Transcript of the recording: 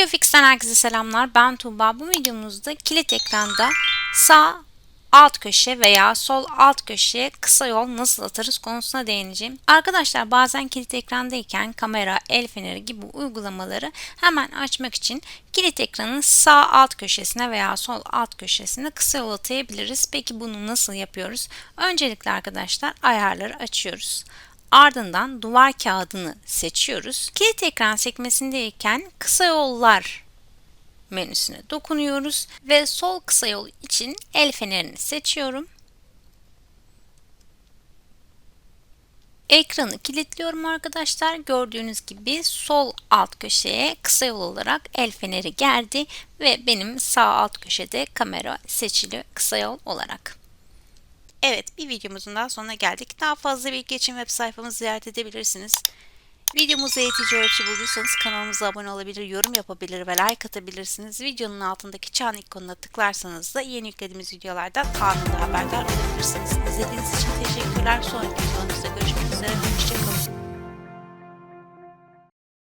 SEOFix'ten herkese selamlar. Ben Tuğba. Bu videomuzda kilit ekranda sağ alt köşe veya sol alt köşeye kısa yol nasıl atarız konusuna değineceğim. Arkadaşlar bazen kilit ekrandayken kamera, el feneri gibi uygulamaları hemen açmak için kilit ekranın sağ alt köşesine veya sol alt köşesine kısa yol atayabiliriz. Peki bunu nasıl yapıyoruz? Öncelikle arkadaşlar ayarları açıyoruz. Ardından duvar kağıdını seçiyoruz. Kilit ekran sekmesindeyken kısa yollar menüsüne dokunuyoruz ve sol kısa yol için el fenerini seçiyorum. Ekranı kilitliyorum arkadaşlar. Gördüğünüz gibi sol alt köşeye kısa yol olarak el feneri geldi ve benim sağ alt köşede kamera seçili kısa yol olarak. Evet bir videomuzun daha sonuna geldik. Daha fazla bilgi için web sayfamızı ziyaret edebilirsiniz. Videomuzu eğitici ölçü bulduysanız kanalımıza abone olabilir, yorum yapabilir ve like atabilirsiniz. Videonun altındaki çan ikonuna tıklarsanız da yeni yüklediğimiz videolardan anında haberdar olabilirsiniz. İzlediğiniz için teşekkürler. Sonraki